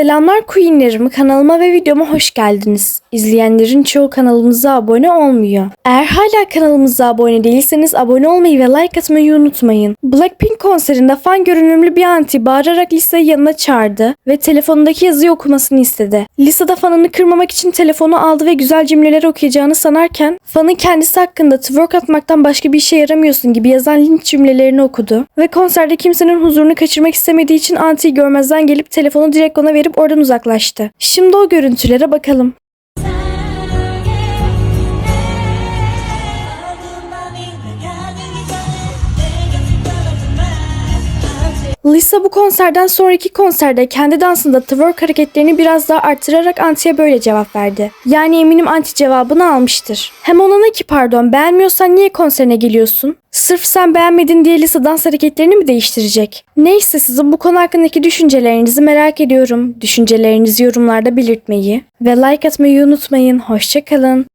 Selamlar Queenlerim kanalıma ve videoma hoş geldiniz. İzleyenlerin çoğu kanalımıza abone olmuyor. Eğer hala kanalımıza abone değilseniz abone olmayı ve like atmayı unutmayın. Blackpink konserinde fan görünümlü bir anti bağırarak Lisa'yı yanına çağırdı ve telefonundaki yazıyı okumasını istedi. Lisa da fanını kırmamak için telefonu aldı ve güzel cümleler okuyacağını sanarken fanın kendisi hakkında twerk atmaktan başka bir işe yaramıyorsun gibi yazan linç cümlelerini okudu ve konserde kimsenin huzurunu kaçırmak istemediği için antiyi görmezden gelip telefonu direkt ona verip oradan uzaklaştı. Şimdi o görüntülere bakalım. Lisa bu konserden sonraki konserde kendi dansında twerk hareketlerini biraz daha arttırarak Anti'ye böyle cevap verdi. Yani eminim Anti cevabını almıştır. Hem ona ne ki pardon beğenmiyorsan niye konserine geliyorsun? Sırf sen beğenmedin diye Lisa dans hareketlerini mi değiştirecek? Neyse sizin bu konu hakkındaki düşüncelerinizi merak ediyorum. Düşüncelerinizi yorumlarda belirtmeyi ve like atmayı unutmayın. Hoşçakalın.